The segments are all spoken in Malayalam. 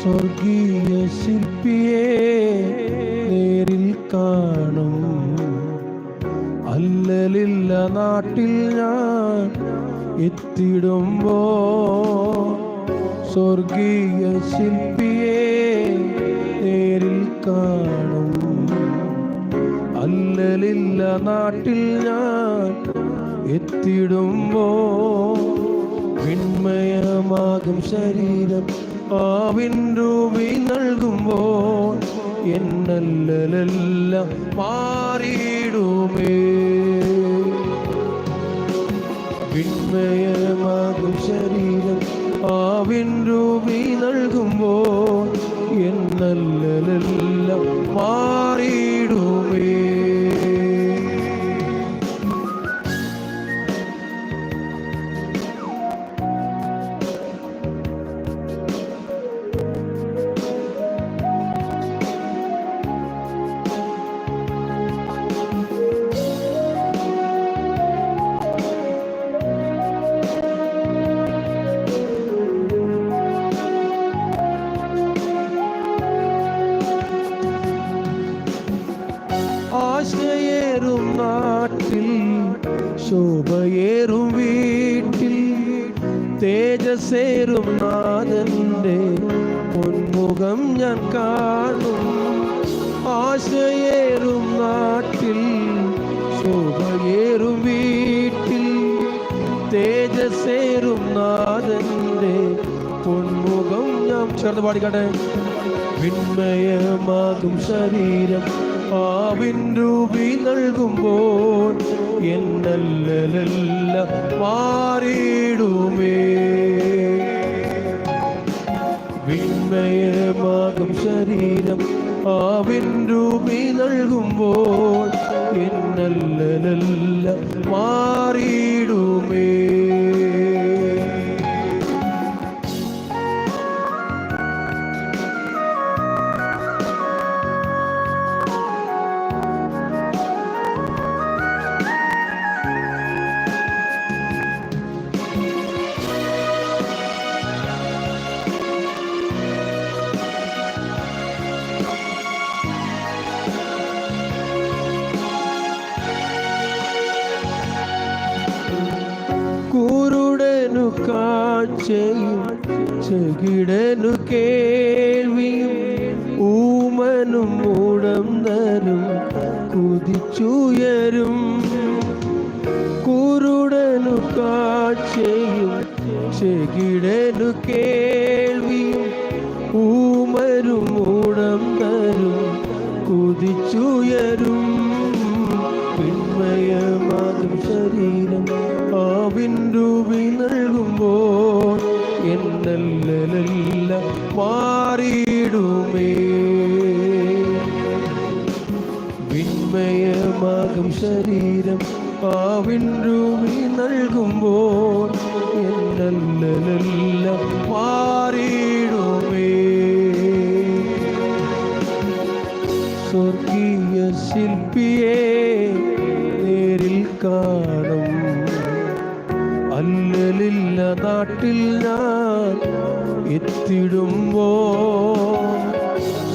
സ്വർഗീയ ശില്പിയെ നേരിൽ കാണും. അല്ലലില്ല നാട്ടിൽ ഞാൻ എത്തിടുമ്പോ സ്വർഗീയ ശില്പിയെ നേരിൽ കാണും. അല്ലലില്ല നാട്ടിൽ ഞാൻ എത്തിടുമ്പോ വിൺമയമാകും ശരീരം. ആവിൻ രൂപി നൽകുമ്പോൾ എന്നല്ലലെല്ലാം മാറിയിടുമേ. വിൺമയമാകും ശരീരം. ആവിൻ രൂപി നൽകുമ്പോൾ എന്നല്ലലെല്ലാം മാറിയിടുമേ ആശയേറും നാട്ടിൽ ശോഭയേറും വീട്ടിൽ തേജസേറും നാഥന്റെ പൊന്മുഖം ഞാൻ കാണും. ആശയേറും നാട്ടിൽ ശോഭയേറും വീട്ടിൽ തേജസേറും നാഥന്റെ പൊന്മുഖം ഞാൻ ചേർന്ന് പാടിക്കട്ടെ. വിൺമയമാകും ശരീരം. ആവിൻ രൂപി നൽകുമ്പോൾ എന്നല്ലലെല്ലാം മാറിയിടുമേ. വിന്മയമാകും ശരീരം ആവിൻ രൂപി നൽകുമ്പോൾ എന്നല്ലലെല്ലാം മാറിയിടുമേ. കാഴ്ചയും ചെകിടനു കേൾവിയും ഊമനും മൂടന്തരും കുതിച്ചുയരും. കുരുടനു കാഴ്ചയും ചെകിടനു കേൾവിയും ഊമരും മൂടന്തരും കുതിച്ചുയരും. എന്നല്ലെല്ലാം മാറിയിടുമേ. വിന്മയമാകും ശരീരം ആവിൻ രൂപി നൽകുമ്പോൾ എന്നല്ലെല്ലാം മാറിയിടുമേ. സ്വർഗീയ ശില്പിയെ നേരിൽ കാണും. അല്ലലില്ല നാട്ടിൽ ഞാൻ എത്തിടുമ്പോ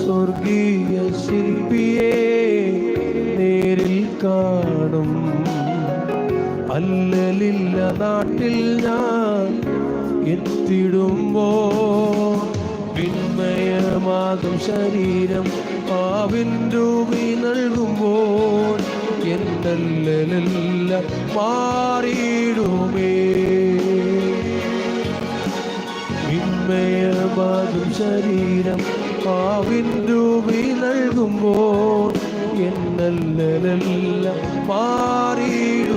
സ്വർഗീയ ശില്പിയെ നേരിൽ കാണും. അല്ലലില്ല നാട്ടിൽ ഞാൻ എത്തിടുമ്പോ വിന്മയമാകും ശരീരം. രൂപി നൽകുമ്പോൾ എന്നല്ലെല്ലാം മാറിയിടുമേ? വിൺമയമാകും ശരീരം ആവിൻ രൂപി നൽകുമ്പോൾ എന്നല്ലെല്ലാം മാറിയിടുമേ?